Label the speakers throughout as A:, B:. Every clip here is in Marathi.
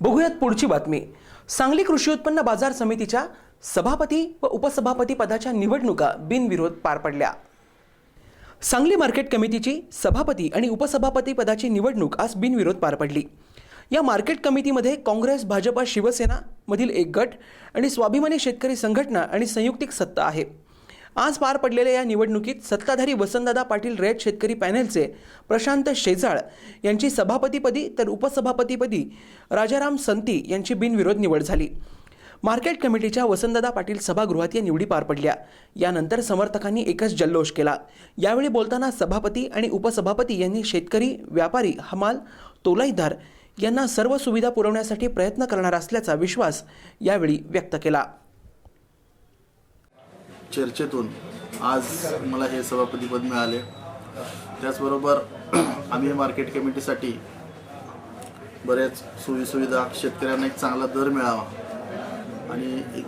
A: बघूयात पुढची बातमी. सांगली कृषी उत्पन्न बाजार समितीच्या सभापती व उपसभापती पदाच्या निवडणुका बिनविरोध पार पडल्या. सांगली मार्केट कमिटीची सभापती आणि उपसभापती पदाची निवडणूक आज बिनविरोध पार पडली. या मार्केट कमिटीमध्ये काँग्रेस भाजपा शिवसेना मधील एक गट आणि स्वाभिमानी शेतकरी संघटना आणि संयुक्तिक सत्ता आहे. आज पार पडलेल्या या निवडणुकीत सत्ताधारी वसंतदादा पाटील रयत शेतकरी पॅनेलचे प्रशांत शेजाळ यांची सभापतीपदी तर उपसभापतीपदी राजाराम संती यांची बिनविरोध निवड झाली. मार्केट कमिटीच्या वसंतदादा पाटील सभागृहात या निवडी पार पडल्या. यानंतर समर्थकांनी एकच जल्लोष केला. यावेळी बोलताना सभापती आणि उपसभापती यांनी शेतकरी व्यापारी हमाल तोलाईदार यांना सर्व सुविधा पुरवण्यासाठी प्रयत्न करणार असल्याचा विश्वास यावेळी व्यक्त केला.
B: चर्चेतून आज मला हे सभापतीपद मिळाले. त्याचबरोबर आम्ही मार्केट कमिटीसाठी बरेच सोयीसुविधा शेतकऱ्यांना एक चांगला दर मिळावा. आणि एक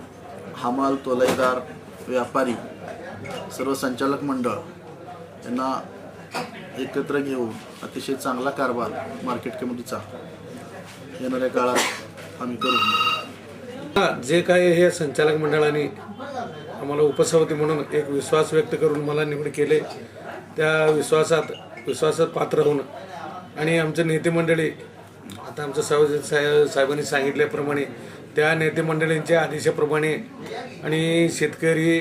B: हमाल तोलाईदार व्यापारी सर्व संचालक मंडळ यांना एकत्र घेऊन अतिशय चांगला कारभार मार्केट कमिटीचा येणाऱ्या काळात आम्ही करू.
C: जे काही हे संचालक मंडळाने आम्हाला उपसभापती म्हणून एक विश्वास व्यक्त करून मला निवड केले. त्या विश्वासात विश्वासात पात्र होऊन. आणि आमचं नेते मंडळी आता आमचं साहेब साहेब साहेबांनी सांगितल्याप्रमाणे त्या नेते मंडळींच्या आदेशाप्रमाणे आणि शेतकरी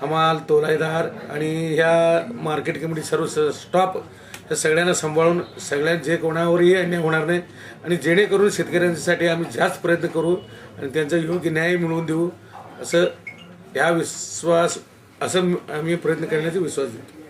C: हमाल तोलायदार आणि ह्या मार्केट कमिटी सर्व स्टॉप या सगळ्यांना सांभाळून सगळ्यात जे कोणावरही अन्याय होणार नाही आणि जेणेकरून शेतकऱ्यांसाठी आम्ही जास्त प्रयत्न करू आणि त्यांचा योग्य न्याय मिळवून देऊ असं ह्या विश्वास असं आम्ही प्रयत्न करण्याचा विश्वास देतो.